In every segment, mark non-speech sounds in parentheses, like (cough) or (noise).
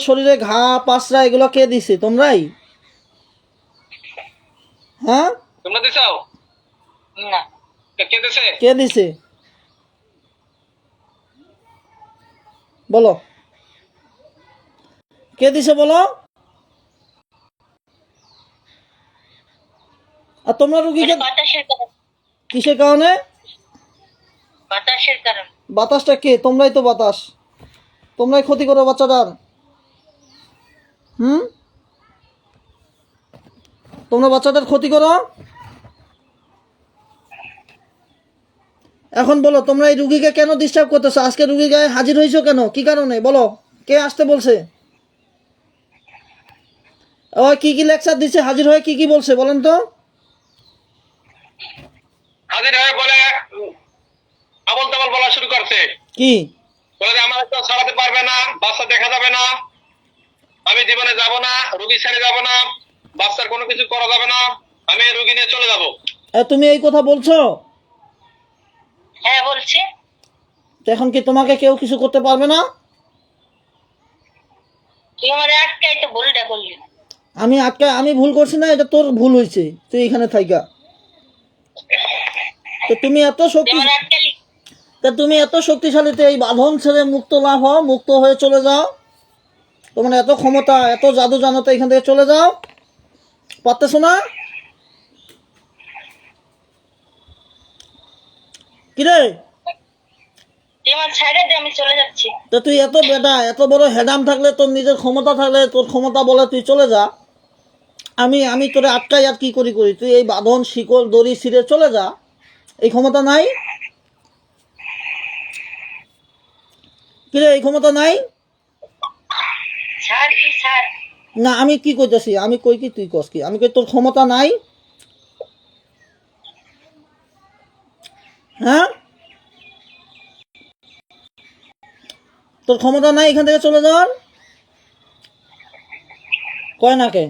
শরীরে ঘা পাসরা এগুলো কে দিছে? তোমরাই? হ্যাঁ? তোমরা দিছাও না। কে- কে দিছে? কে দিছে? বলো। কে দিছে বলো? আর তোমরা রুগীকে বাতাসের কারণে। কিসের কারণে? বাতাসের কারণে। বাতাসটা কে? তোমরাই তো বাতাস। তোমরাই ক্ষতি করো বাচ্চাটার। হুম? তোমরা বাচ্চাটার ক্ষতি করো? এখন বলো তোমরা এই রুগীকে কেন ডিস্টার্ব করতেছো? আজকে রুগী গায়ে হাজির হয়েছো কেন? কি কারণে? বলো কে আসতে বলছে? ও কি কি লেকচার দিচ্ছে হাজির হয়ে কি কি বলছে? বলেন তো। হাজির হয়ে বলে আবল তাবল বলা শুরু করছে। কি? বলে আমার তো ছাড়াতে পারবে না বাচ্চা দেখা যাবে না। আমি জীবনে যাব না রুগী ছেড়ে যাব না বাচ্চার কোনো কিছু করা যাবে না আমি রুগী নিয়ে চলে যাব। তুমি এই কথা বলছো? হ্যাঁ বলছে। তো এখন কি তোমাকে কেউ কিছু করতে পারবে না? তুই আমার আটকাই তো ভুলটা করলি আমি আটকা আমি ভুল করছি না এটা তোর ভুল হয়েছে। তুই এখানে থাইকা। তো তুমি এত শক্তি তা তুমি এত শক্তিশালী তো এই বাঁধন ছেড়ে মুক্ত লাভ হও মুক্ত হয়ে চলে যাও। তোমার এত ক্ষমতা এত জাদু জানো তো এখান থেকে চলে যাও। পারতেছো না? কিরে? তো তুই এত বেটা এত বড় হেডাম থাকলে তোর নিজের ক্ষমতা থাকলে তোর ক্ষমতা বলে তুই চলে যা। আমি আমি তোরে আটকাই আর কি করি করি? তুই এই বাঁধন শিকল দড়ি ছিঁড়ে চলে যা। এই ক্ষমতা নাই? কিরে এই ক্ষমতা নাই? না আমি কি কইতেছি? আমি কই কি তুই কস কি? আমি কই তোর ক্ষমতা নাই? হ্যাঁ? তোর ক্ষমতা নাই এখান থেকে চলে যাওয়ার? কয় না কে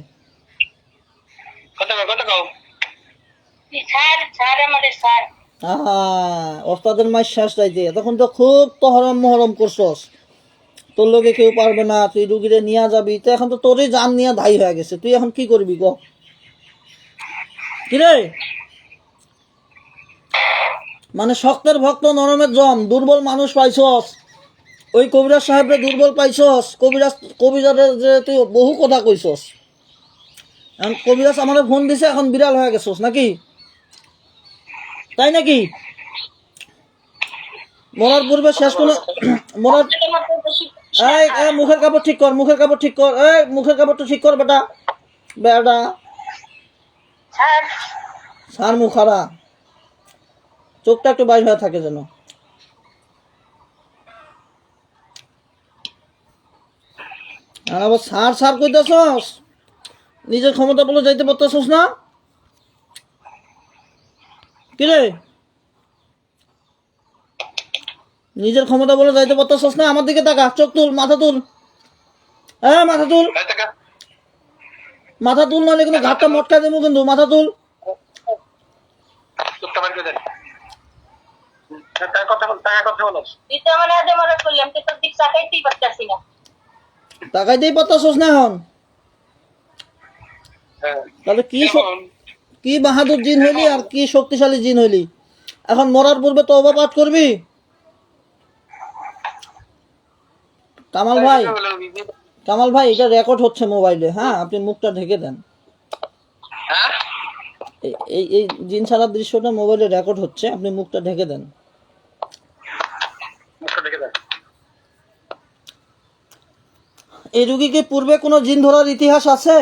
ওস্তাদের মাস শেষ রাইতে তখন তো খুব তহরম মহরম করছস। তোর লোকে কেউ পারবে না, তুই রুগীরে নিয়ে যাবি, তো এখন তো তোরই জান নিয়ে ধাই হয়ে গেছে, তুই এখন কি করবি ক? কিরে? মানে শক্তের ভক্ত, নরমের জম, দুর্বল মানুষ পাইছস। ওই কবিরাজ সাহেবরে দুর্বল পাইছস, কবিরাজ, কবিরাজের যে তুই বহু কথা কইছস। এখন কবিরাজ আমার ফোন দিছে, এখন বিড়াল হয়ে গেছস নাকি? তাই নাকি? মরার পূর্বে শেষ কোনো মরার এই মুখের কাপড় ঠিক কর মুখের কাপড় ঠিক কর এই মুখের কাপড়টা ঠিক কর বেটা। বেটা। সার মুখারা চোখটা একটু বাইর হয়ে থাকে যেন। আর আবার সার সার কইতেছস? নিজের ক্ষমতা বলে যাইতে পারতেছস না? কি কিরে? নিজের ক্ষমতা বলে যাইতে পারতেছস না? আমার দিকে তাকা চোখ তুল মাথা তুল। হ্যাঁ মাথা তুল। মাথা তুল নাহলে কিন্তু ঘাটটা মটকা দেবো কিন্তু মাথা তুল। মনে তাকাইতেই পারতেছস না এখন? হ্যাঁ। তাহলে কি কি বাহাদুর জিন হইলি আর কি শক্তিশালী জিন হইলি? এখন মরার পূর্বে তওবা পাঠ করবি? কামাল ভাই কামাল ভাই এটা রেকর্ড হচ্ছে মোবাইলে হ্যাঁ? আপনি মুখটা ঢেকে দেন। হ্যাঁ? এই- এই জিন ছাড়ার দৃশ্যটা মোবাইলে রেকর্ড হচ্ছে আপনি মুখটা ঢেকে দেন। এই রুগীকে পূর্বে কোনো জিন ধরার ইতিহাস আছে?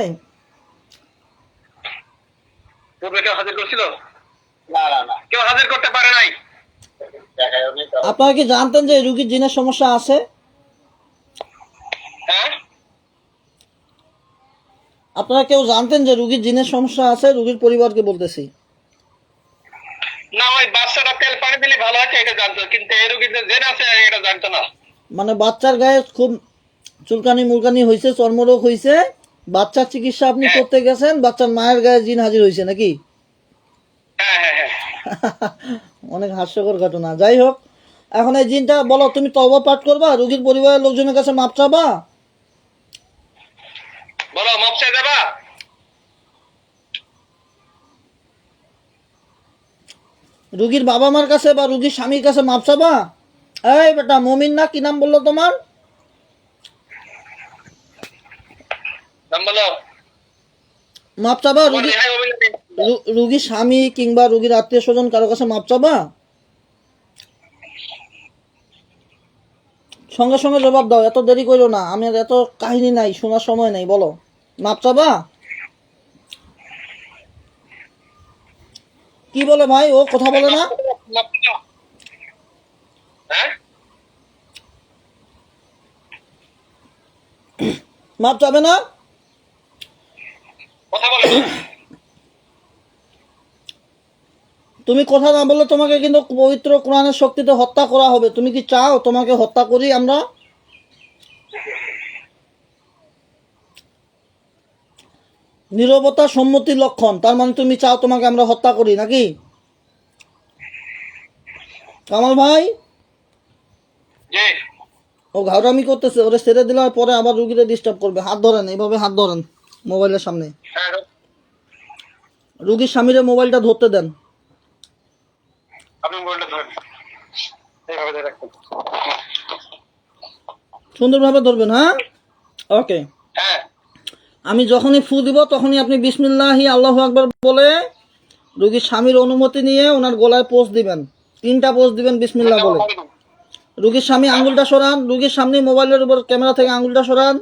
পূর্বে কেউ হাজির করছিল? না না না কেউ হাজির করতে পারে নাই। আপনারা কি জানতেন যে রুগীর জিনের সমস্যা আছে? আপনারা কেউ জানতেন যে রুগীর জিনের সমস্যা আছে? রুগীর পরিবারকে বলতেছি। না ওই বাচ্চাটা তেল পানি দিলে ভালো আছে এটা জানতো। কিন্তু এই রোগীর জেন আছে এটা জানতো না। মানে বাচ্চার গায়ে খুব চুলকানি মুলকানি হয়েছে চর্মরোগ হয়েছে বাচ্চার চিকিৎসা আপনি করতে গেছেন বাচ্চার মায়ের গায়ে জিন হাজির হয়েছে নাকি? হ্যাঁ হ্যাঁ হ্যাঁ। (laughs) অনেক হাস্যকর ঘটনা। যাই হোক এখন এই জিনটা বলো তুমি তবা পাঠ করবা? রুগীর পরিবারের লোকজনের কাছে মাপ চাবা? বলো মাপ চাই দেবা রুগীর বাবা মার কাছে বা রুগীর স্বামীর কাছে মাপ চাবা? এই বেটা মমিন না কি নাম বলল তোমার? মাপ চাবা রুগী রুগীর স্বামী কিংবা রুগীর আত্মীয় স্বজন কারও কাছে মাপ চাবা? সঙ্গে সঙ্গে জবাব দাও, এত দেরি করো না, আমি এত কাহিনী নাই, শোনার সময় নাই, বলো। মাপ চাবা? কি বলে ভাই, ও কথা বলে না? মাপ চাবে না? কথা বলো তুমি কথা না বললে তোমাকে কিন্তু পবিত্র কোরআনের শক্তিতে হত্যা করা হবে। তুমি কি চাও তোমাকে হত্যা করি আমরা? নীরবতা সম্মতির লক্ষণ তার মানে তুমি চাও তোমাকে আমরা হত্যা করি নাকি? কামাল ভাই? ও ঘাউরামি করতেছে ওরে ছেড়ে দিলে পরে আবার রুগীরে ডিস্টার্ব করবে। হাত ধরেন এইভাবে হাত ধরেন মোবাইলের সামনে। হ্যাঁ রুগীর স্বামীরে মোবাইলটা ধরতে দেন। আপনি মোবাইলটা ধরেন এইভাবে রাখুন। সুন্দরভাবে ধরবেন হ্যাঁ? ওকে হ্যাঁ। আমি যখনই ফু দিব তখনই আপনি বিসমিল্লাহি আল্লাহ আকবার বলে রুগীর স্বামীর অনুমতি নিয়ে ওনার গলায় পোস্ট দিবেন। তিনটা পোস্ট দিবেন বিসমিল্লাহ বলে। রুগীর স্বামী আঙ্গুলটা সরান রুগীর সামনে মোবাইলের উপর ক্যামেরা থেকে আঙ্গুলটা সরান।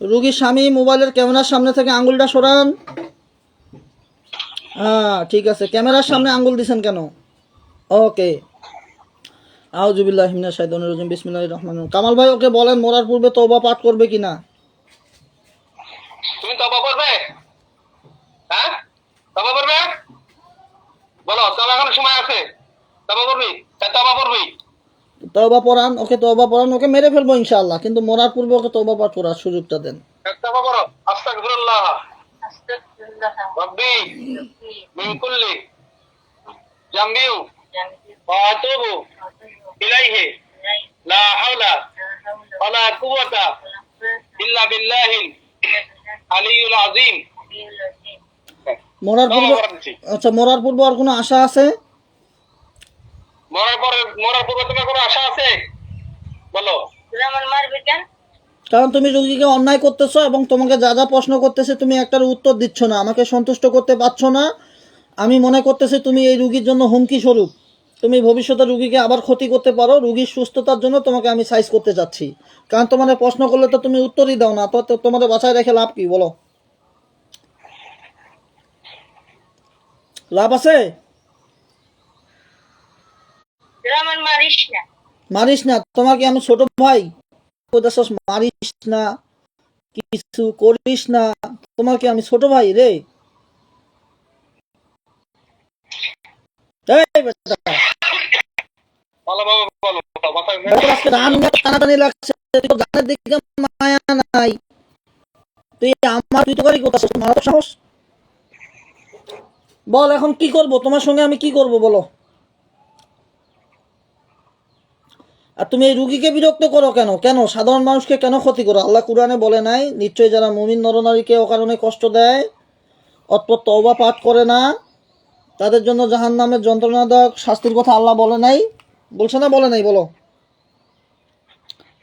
রুগীর স্বামী মোবাইলের ক্যামেরার সামনে থেকে আঙ্গুলটা সরান। হ্যাঁ ঠিক আছে। ক্যামেরার সামনে আঙ্গুল দিছেন কেন? ওকে। আউজুবিল্লাহ হিমিনা শাহিদুর রহিম বিসমিল্লাহির রহমানির রহিম। কামাল ভাই ওকে বলেন মরার পূর্বে তওবা পাঠ করবে কিনা? তুমি তবা করবে? হ্যাঁ? তবা করবে? বলো সময় আছে। তবা করবি? হ্যাঁ তবা করবি। তওবা পড়ান ওকে তওবা পড়ান ওকে মেরে ফেলব ইনশাআল্লাহ। কিন্তু মরার পূর্বে ওকে তওবা পাঠ করার সুযোগটা দেন। হ্যাঁ, তবা করো। আস্তাগফিরুল্লাহ। ওয়া আতুবু ইলাইহি লা হাওলা ওয়ালা কুওয়াতা ইল্লা বিল্লাহিল আলিয়্যুল আযীম। মরার পূর্বে আচ্ছা মরার পূর্বে আর কোনো আশা আছে? মরার পরে মরার পূর্বে তোমার কোনো আশা আছে? বলো। তুমি আমার মারবে কেন? কারণ তুমি রুগীকে অন্যায় করতেছো এবং তোমাকে যা যা প্রশ্ন করতেছে তুমি একটার উত্তর দিচ্ছ না আমাকে সন্তুষ্ট করতে পারছ না আমি মনে করতেছি তুমি এই রুগীর জন্য হুমকি স্বরূপ। তুমি ভবিষ্যতে রুগীকে আবার ক্ষতি করতে পারো রুগীর সুস্থতার জন্য তোমাকে আমি সাইজ করতে চাচ্ছি কারণ তোমার প্রশ্ন করলে তো তুমি উত্তরই দাও না তো তোমাদের বাসায় রেখে লাভ কি বলো। লাভ আছে? মারিস না। না তোমাকে আমি ছোট ভাই? মারিস না কিছু করিস না। তোমাকে আমি ছোট ভাই রে? মায়া নাই। তুই আমার তুই তো মারা সাহস। বল এখন কি করব? তোমার সঙ্গে আমি কি করব বলো। আর তুমি এই রুগীকে বিরক্ত করো কেন? কেন? সাধারণ মানুষকে কেন ক্ষতি করো? আল্লাহ কুরআনে বলে নাই নিশ্চয়ই যারা মুমিন নরনারীকে অকারণে কষ্ট দেয় অতপর তওবা পাঠ করে না তাদের জন্য জাহান নামের যন্ত্রণাদায়ক শাস্তির কথা আল্লাহ বলে নাই। বলছে না বলে নাই বলো।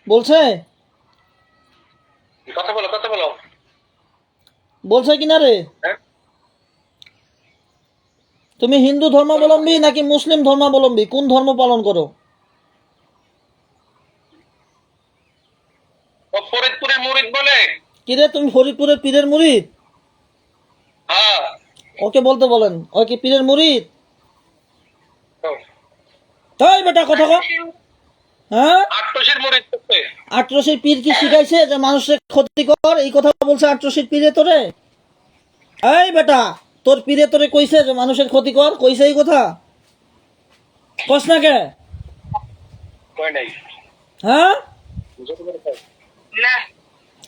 বলছে? কথা বলো কথা বলো। বলছে কিনা রে? হ্যাঁ? তুমি হিন্দু ধর্মাবলম্বী নাকি মুসলিম ধর্মাবলম্বী? কোন ধর্ম পালন করো? ফরিদপুরের মুরিদ বলে? কিরে তুমি ফরিদপুরের পীরের মুরিদ? হ্যাঁ। ওকে বলতে বলেন ও কি পীরের মুরিদ? তাই বেটা কথা। হ্যাঁ? মুরিদ আটরশির পীর কি শিখাইছে যে মানুষের ক্ষতি কর? এই কথা বলছে আটরশির পীরে তোরে? এই বেটা তোর পীরে তোরে কইছে যে মানুষের ক্ষতি কর? কইছে এই কথা? কস না কে? হ্যাঁ?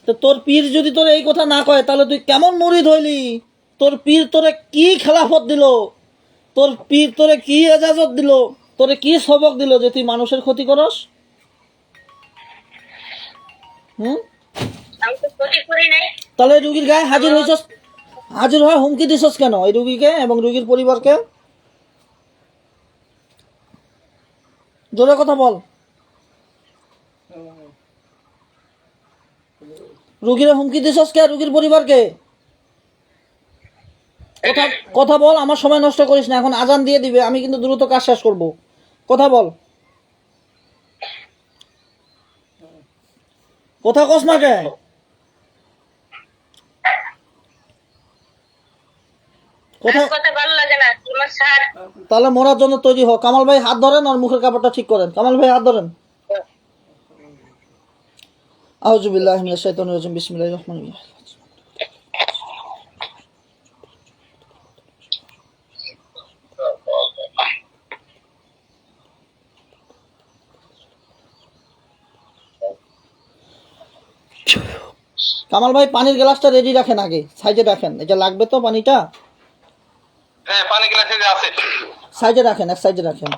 তো তোর পীর যদি তোর এই কথা না কয় তাহলে তুই কেমন মুরিদ হইলি? তোর পীর তোরে কি খেলাফত দিল? তোর পীর তোরে কি এজাজত দিল? তোরে কি সবক দিল যে তুই মানুষের ক্ষতি করস? হুম? তাহলে রুগীর গায়ে হাজির হয়েছস হাজির হয়ে হুমকি দিছস কেন এই রুগীকে এবং রুগীর পরিবারকে? জোরে কথা বল। রুগীরা হুমকি দিছস কে রুগীর পরিবারকে? কথা কথা বল আমার সময় নষ্ট করিস না এখন আজান দিয়ে দিবে আমি কিন্তু দ্রুত কাজ শেষ করব। কথা বল। কথা কস না কে? তাহলে মরার জন্য তৈরি হোক কামাল ভাই হাত ধরেন আর মুখের কাপড়টা ঠিক করেন। কামাল ভাই হাত ধরেন। আউজুবিল্লাহ মিনাশ শাইতানির রাজিম রহিম। কামাল ভাই পানির গ্লাসটা রেডি রাখেন আগে সাইজে রাখেন। এটা লাগবে তো পানিটা? হ্যাঁ পানি গ্লাসে যে আছে। সাইডে রাখেন এক সাইজে রাখেন।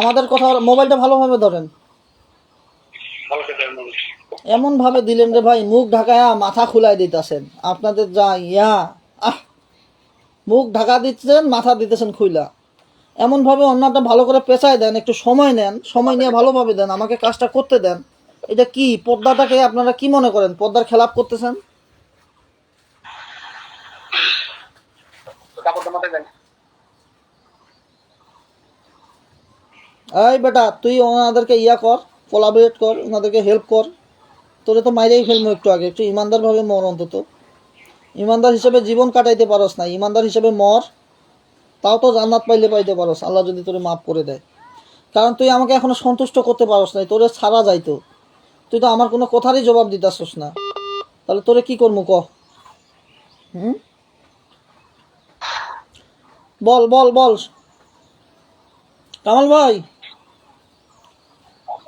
আমাদের কথা মোবাইলটা ভালোভাবে ধরেন। মানুষ। এমন ভাবে দিলেন রে ভাই, মুখ ঢাকায়া মাথা খুলাই দিতেছেন। আপনাদের যা ইয়া, আহ, মুখ ঢাকা দিচ্ছেন মাথা দিতেছেন খুইলা। এমন ভাবে অন্যটা ভালো করে পেঁচায় দেন, একটু সময় নেন, সময় নিয়ে ভালোভাবে দেন, আমাকে কাজটা করতে দেন। এটা কি, পর্দাটাকে আপনারা কি মনে করেন, পর্দার খেলাপ করতেছেন? এই বেটা, তুই ওনাদেরকে ইয়া কর কোলাবরেট কর, ওনাদেরকে হেল্প কর। তোরে তো মাইরেই ফেলব একটু আগে একটু ইমানদারভাবে মর অন্তত। ইমানদার হিসেবে জীবন কাটাইতে পারস না ইমানদার হিসেবে মর তাও তো জান্নাত পাইলে পাইতে পারস আল্লাহ যদি তোরে মাফ করে দেয়। কারণ তুই আমাকে এখনও সন্তুষ্ট করতে পারস নাই তোরে ছাড়া যাইতো। তুই তো আমার কোনো কথারই জবাব দিতাছস না। তাহলে তোরে কি করব ক? হুম? বল বল বল। কামাল ভাই?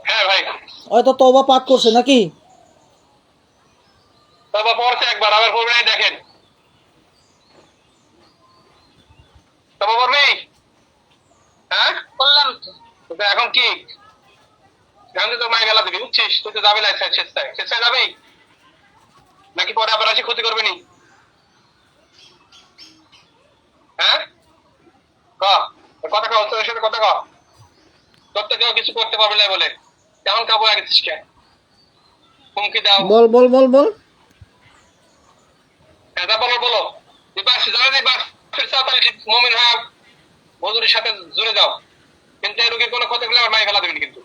হ্যাঁ ভাই। হয়তো তওবা পাঠ করছে নাকি? তবে পড়ছে একবার আবার পড়বে নাই দেখেন। তবে পড়বি? হ্যাঁ? বললাম তো। এখন কি? এখন তো মাই মেলা দিবি বুঝছিস? তুই তো যাবি না স্বেচ্ছায় স্বেচ্ছায়। যাবি? নাকি পরে আবার আসি ক্ষতি করবি নি? হ্যাঁ? ক? কথা কও তোর সাথে কথা ক। তোর তো কেউ কিছু করতে পারবে না বলে। কেমন কাপড় আগেছিস কে হুমকি দাও। বল বল বল বল। এটা বলো বলো। যে বাস যারা বাস ফিরছে তাহলে মমিন হয়ে মজুরির সাথে জুড়ে যাও। কিন্তু এই রোগীর কোনো ক্ষতি করলে আমার মাই ফেলা দেবেন কিন্তু।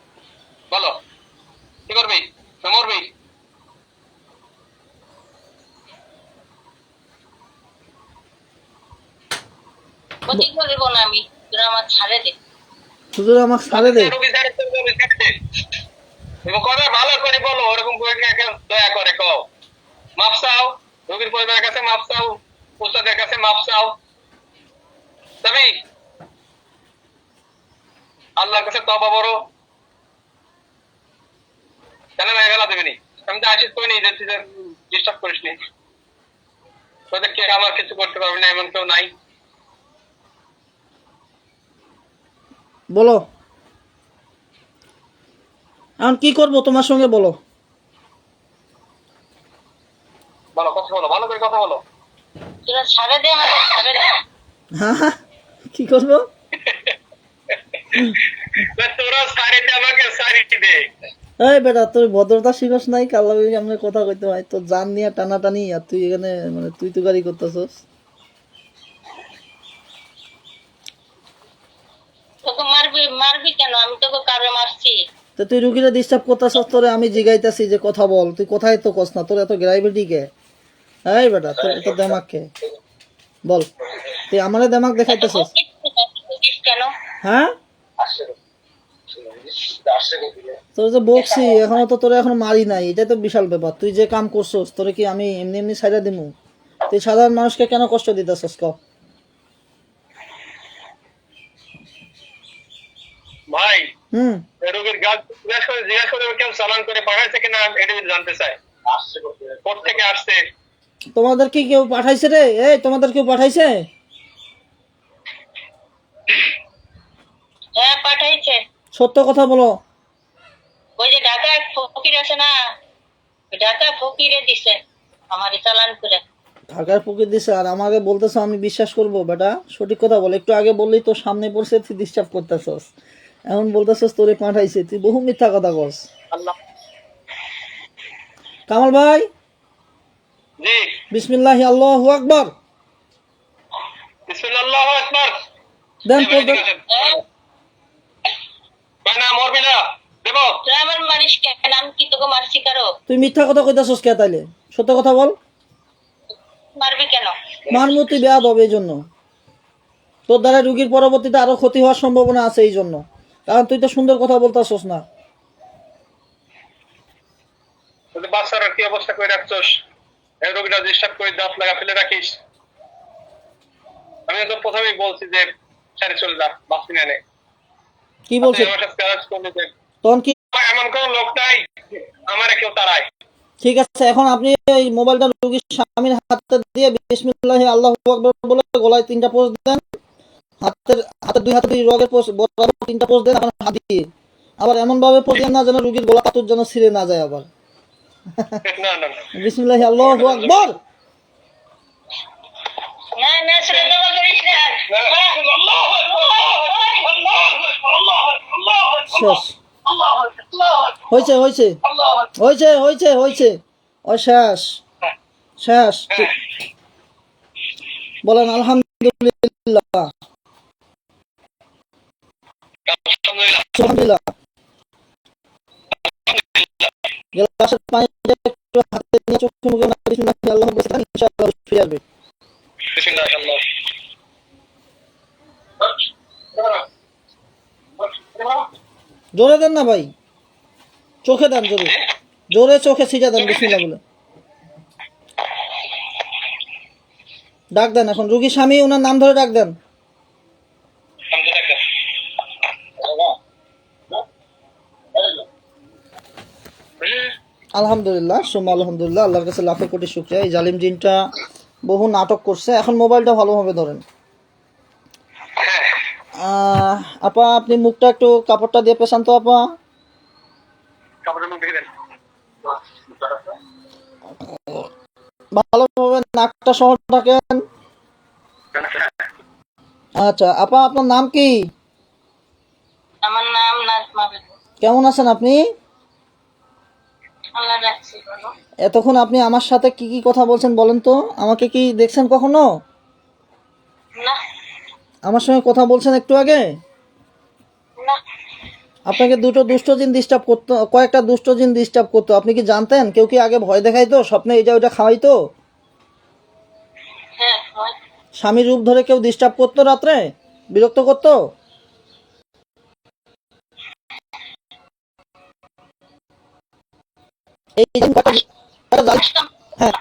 বলো কি করবি? না মরবি? ক্ষতি করব না আমি তোরা আমার ছাড়ে দে। হুজুর আমাকে ছাড়ে দে। রোগী ছাড়ে তো রোগী থাকছে এবং কথা ভালো করে বলো ওরকম করে দয়া করে কও। মাপ চাও। রোগীর পরিবারের কাছে মাপ চাও উস্তাদের কাছে মাপ চাও। আল্লাহর কাছে তবা বড় কেন আমি তো আশিস করিনি যে তুই ডিস্টার্ব করিস নি। তোদের কে আমার কিছু করতে পারবে না, এমন কেউ নাই। বলো। এখন কি করব, তোমার সঙ্গে বলো। বলো কথা বলো ভালো করে কথা বলো। ছাড়ে দে ছাড়ে দে। হ্যাঁ কি করব? তোরা সারিতে আমাকে সারি দে। এই বেটা তুই ভদ্রতা শিখস নাই কাল্লা আমরা কথা কইতে হয়? তোর জান নিয়ে টানা আর তুই এখানে মানে তুই তো গাড়ি করতেছস মারবি মারবি কেন? আমি তোকে মারছি। তুই রুগীরা ডিস্টার্ব করতেছস তোরে আমি জিগাইতাছি যে কথা বল। তুই কোথায় তো কস না তোর এত গ্রাইভিটি কে? এই বেটা তোর এত দেমাক কে? বল। তুই আমারে দেমাক দেখাইতেছস? হ্যাঁ? তোর যে বকছি এখনও তো তোর এখন মারি নাই এটা তো বিশাল ব্যাপার। তুই যে কাম করছস তোরে কি আমি এমনি এমনি ছাইড়া দিমু? তুই সাধারণ মানুষকে কেন কষ্ট দিতেছস ক? ভাই হুম। রোগীর গাছ জিজ্ঞাসা করে জিজ্ঞাসা করে কেউ চালান করে পাঠাইছে কিনা এটা জানতে চাই কোথ থেকে আসছে? তোমাদের কি কেউ পাঠাইছে রে? এই তোমাদের কেউ পাঠাইছে? হ্যাঁ পাঠাইছে। সত্য কথা বলো। ওই যে ঢাকা এক ফকির আছে না ঢাকা ফকিরে দিছে আমার চালান করে। ঢাকার পুকুর দিছে আর আমাকে বলতেছ আমি বিশ্বাস করব বেটা। সঠিক কথা বল। একটু আগে বললি তো সামনে পড়ছে তুই ডিস্টার্ব করতেছস। এখন বলতেছস তোরে পাঠাইছে। তুই বহু মিথ্যা কথা কস। আল্লাহ। কামাল ভাই! জি। বিসমিল্লাহি আল্লাহু আকবার। বিসমিল্লাহ আকবার। দেন পড়বেন কয় না মরবি না দেব? আমার মারিস কেন আমি কি তোকে মারছি কারও তুই মিথ্যা কথা কইতাছস কে তাইলে? সত্য কথা বল। মারবি কেন? মানমতি বেয়াদ হবে এই জন্য। তোর দ্বারা রুগীর পরবর্তীতে আরও ক্ষতি হওয়ার সম্ভাবনা আছে এই জন্য। কারণ তুই তো সুন্দর কথা বলতাছস না। বাচ্চারা কি অবস্থা করে রাখছস? এই রোগীটা ডিস্টার্ব করে ফেলে রাখিস। আমি তো প্রথমেই বলছি যে চলে যা নে কি বলছিস তখন কি এমন কোন লোক নাই আমার কেউ ঠিক আছে এখন আপনি এই মোবাইলটা রুগীর স্বামীর হাতে দিয়ে বিসমিল্লাহি আল্লাহু আকবার বলে গলায় তিনটা পোস্ট দেন। হাতের হাতে দুই হাতে দুই রগের পোস্ট বরাবর তিনটা পোস্ট দেন আপনার হাত দিয়ে। আবার এমন ভাবে পোস্ট দেন না যেন রুগীর গলা পাতুর যেন ছিঁড়ে না যায় আবার। না না না। বিসমিল্লাহি আল্লাহু আকবার। না না শুনে করিস না। আল্লাহু আকবার আল্লাহু আকবার শেষ। আল্লাহু আকবার হয়েছে হয়েছে। আল্লাহু আকবার। হয়েছে হয়েছে হয়েছে। ও শেষ। শেষ। বলেন আলহামদুলিল্লাহ। আলহামদুলিল্লাহ আলহামদুলিল্লাহ গ্লাসের একটু হাতে নিয়ে চোখে মুখে না আল্লাহ ইনশাআল্লাহ ফিরে আসবে। জোরে দেন না ভাই। চোখে দেন জোরে। জোরে চোখে ছিটা দেন, বিসমিল্লাহ বলে। ডাক দেন, এখন রুগী স্বামী, ওনার নাম ধরে ডাক দেন। আলহামদুলিল্লাহ সোমা আলহামদুলিল্লাহ আল্লাহর কাছে লাখো কোটি শুক্রিয়া। এই জালিম জিনটা বহু নাটক করছে এখন মোবাইলটা ভালোভাবে ধরেন। আপা আপনি মুখটা একটু কাপড়টা দিয়ে পেছান তো আপা। ভালোভাবে নাকটা সহ থাকেন আচ্ছা আপা আপনার নাম কি? আমার নাম নাজমা কেমন আছেন আপনি? এতক্ষণ আপনি আমার সাথে কি কি কথা বলছেন বলেন তো? আমাকে কি দেখছেন কখনো? আমার সঙ্গে কথা বলছেন একটু আগে? আপনাকে দুটো দুষ্ট জিন ডিস্টার্ব করতো কয়েকটা দুষ্ট জিন ডিস্টার্ব করতো। আপনি কি জানতেন? কেউ কি আগে ভয় দেখাইতো? স্বপ্নে এটা ওইটা খাওয়াইতো? হয়। স্বামীর রূপ ধরে কেউ ডিস্টার্ব করতো রাত্রে? বিরক্ত করতো? এই হ্যাঁ।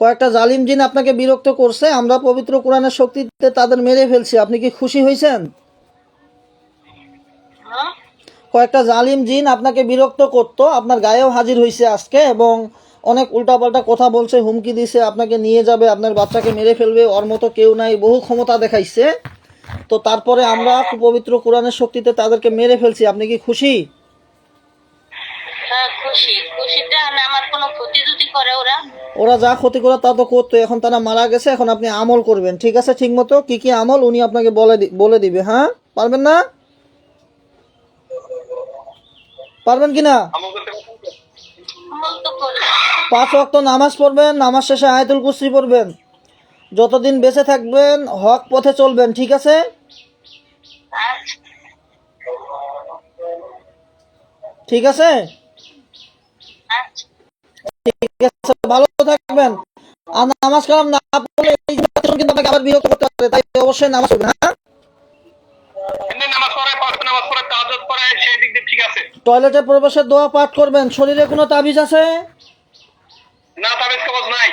কয়েকটা জালিম জিন আপনাকে বিরক্ত করছে আমরা পবিত্র কোরআনের শক্তিতে তাদের মেরে ফেলছি। আপনি কি খুশি হয়েছেন? হ্যাঁ? কয়েকটা জালিম জিন আপনাকে বিরক্ত করতো আপনার গায়েও হাজির হয়েছে আজকে এবং অনেক উল্টাপাল্টা কথা বলছে হুমকি দিছে আপনাকে নিয়ে যাবে আপনার বাচ্চাকে মেরে ফেলবে ওর মতো কেউ নাই বহু ক্ষমতা দেখাইছে। তো তারপরে আমরা পবিত্র কোরআনের শক্তিতে তাদেরকে মেরে ফেলছি আপনি কি খুশি? হ্যাঁ খুশি। খুশিতে আমার কোনো ক্ষতি যদি করে ওরা। ওরা যা ক্ষতি করে তা তো করতো এখন তারা মারা গেছে এখন আপনি আমল করবেন ঠিক আছে ঠিক মতো? কি কি আমল উনি আপনাকে বলে বলে দিবে হ্যাঁ? পারবেন না? পারবেন কি না? আমল করতে পারছেন তো? আমল তো করি পাঁচ ওয়াক্ত নামাজ পড়বেন নামাজ শেষে আয়াতুল কুসরি পড়বেন। যতদিন বেঁচে থাকবেন হক পথে চলবেন ঠিক আছে? আচ্ছা। ঠিক আছে? ঠিক আছে ভালো থাকবেন। আর নামাজ কালাম না পড়লে এই কিন্তু আপনাকে আবার বিরক্ত করতে পারে তাই অবশ্যই নামাজ পড়বেন হ্যাঁ? টয়লেটে প্রবেশের দোয়া পাঠ করবেন শরীরে কোনো তাবিজ আছে? না তাবিজ কবজ নাই।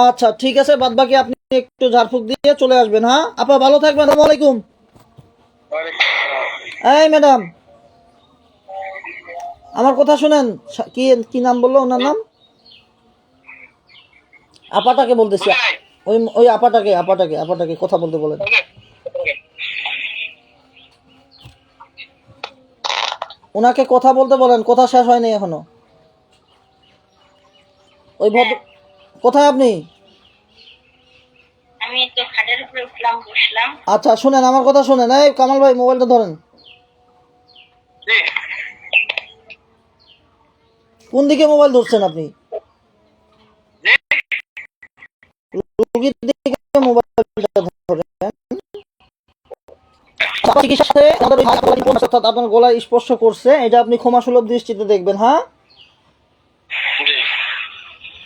আচ্ছা ঠিক আছে বাদ বাকি আপনি একটু ঝাড়ফুঁক দিয়ে চলে আসবেন হ্যাঁ? আপা ভালো থাকবেন আসসালামু আলাইকুম। এই ম্যাডাম আমার কথা শুনেন। কি কি নাম বলল ওনার নাম? আপাটাকে বলতেছি। ওই ওই আপাটাকে আপাটাকে আপাটাকে কথা বলতে বলেন। ওনাকে কথা বলতে বলেন কথা শেষ হয়নি এখনও। ওই ভদ্র কোথায় আপনি? আমি তো খাটের উপরে উঠলাম বসলাম। আচ্ছা শুনেন আমার কথা শুনেন। এই কামাল ভাই মোবাইলটা ধরেন। জি। কোন দিকে মোবাইল ধরছেন আপনি? রোগীর দিকে মোবাইলটা ধরেন। আপনার সাথে অর্থাৎ গলায় স্পর্শ করছে এটা আপনি ক্ষমা সুলভ দৃষ্টিতে দেখবেন হ্যাঁ?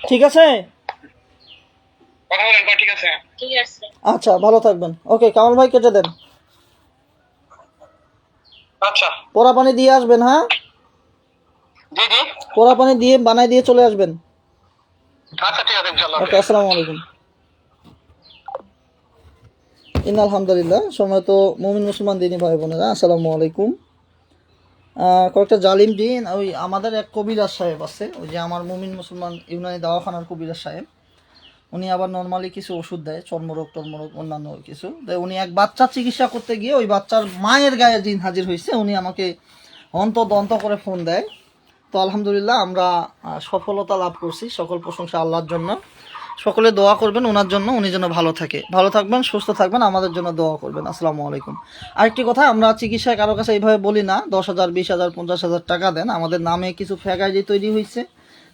ঠিক আছে? ঠিক আছে? ঠিক আছে। আচ্ছা ভালো থাকবেন। ওকে কামাল ভাই কেটে দেন। আচ্ছা। পোড়া পানি দিয়ে আসবেন হ্যাঁ? জি জি। পোড়া পানি দিয়ে বানাই দিয়ে চলে আসবেন। আচ্ছা ঠিক আছে ইনশাল্লাহ ওকে আসসালামু আলাইকুম। ইন আলহামদুলিল্লাহ সময় তো মুমিন মুসলমান দিনী ভাই বোনেরা। আসসালামু আলাইকুম। কয়েকটা জালিম দিন ওই আমাদের এক কবিরাজ সাহেব আছে ওই যে আমার মুমিন মুসলমান ইউনানি দাওয়াখানার কবিরাজ সাহেব। উনি আবার নর্মালি কিছু ওষুধ দেয় চর্মরোগ টর্মরোগ অন্যান্য কিছু। উনি এক বাচ্চার চিকিৎসা করতে গিয়ে ওই বাচ্চার মায়ের গায়ে জিন হাজির হয়েছে উনি আমাকে অন্ত দন্ত করে ফোন দেয়। তো আলহামদুলিল্লাহ আমরা সফলতা লাভ করছি সকল প্রশংসা আল্লাহর জন্য। সকলে দোয়া করবেন ওনার জন্য, উনি যেন ভালো থাকে। ভালো থাকবেন, সুস্থ থাকবেন, আমাদের জন্য দোয়া করবেন। আসসালামু আলাইকুম। আরেকটি কথা, আমরা চিকিৎসায় কারও কাছে এইভাবে বলি না, দশ হাজার, বিশ হাজার, পঞ্চাশ হাজার টাকা দেন। আমাদের নামে কিছু আইডি তৈরি হয়েছে।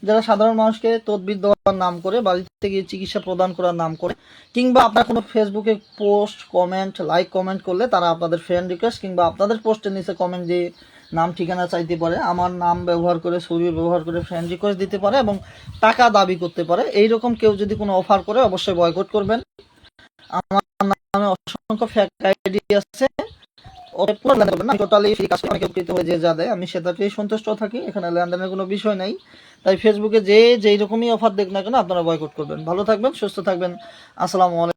যারা সাধারণ মানুষকে তদবির দেওয়ার নাম করে, বাড়িতে গিয়ে চিকিৎসা প্রদান করার নাম করে, কিংবা আপনার কোনো ফেসবুকে পোস্ট, কমেন্ট, লাইক, কমেন্ট করলে তারা আপনাদের ফ্রেন্ড রিকোয়েস্ট কিংবা আপনাদের পোস্টের নিচে কমেন্ট দিয়ে নাম ঠিকানা চাইতে পারে, আমার নাম ব্যবহার করে, ছবি ব্যবহার করে ফ্রেন্ড রিকোয়েস্ট দিতে পারে এবং টাকা দাবি করতে পারে। এই রকম কেউ যদি কোনো অফার করে, অবশ্যই বয়কট করবেন। আমার নামে অসংখ্য ফ্যাক আইডি আছে। টোটালি ফ্রি কাজ অনেকে হয়ে যে যা দেয়, আমি সেটাতেই সন্তুষ্ট থাকি। এখানে লেনদেনের কোনো বিষয় নাই। তাই ফেসবুকে যে যেই রকমই অফার দেখ না কেন, আপনারা বয়কট করবেন। ভালো থাকবেন, সুস্থ থাকবেন। আসসালামু আলাইকুম।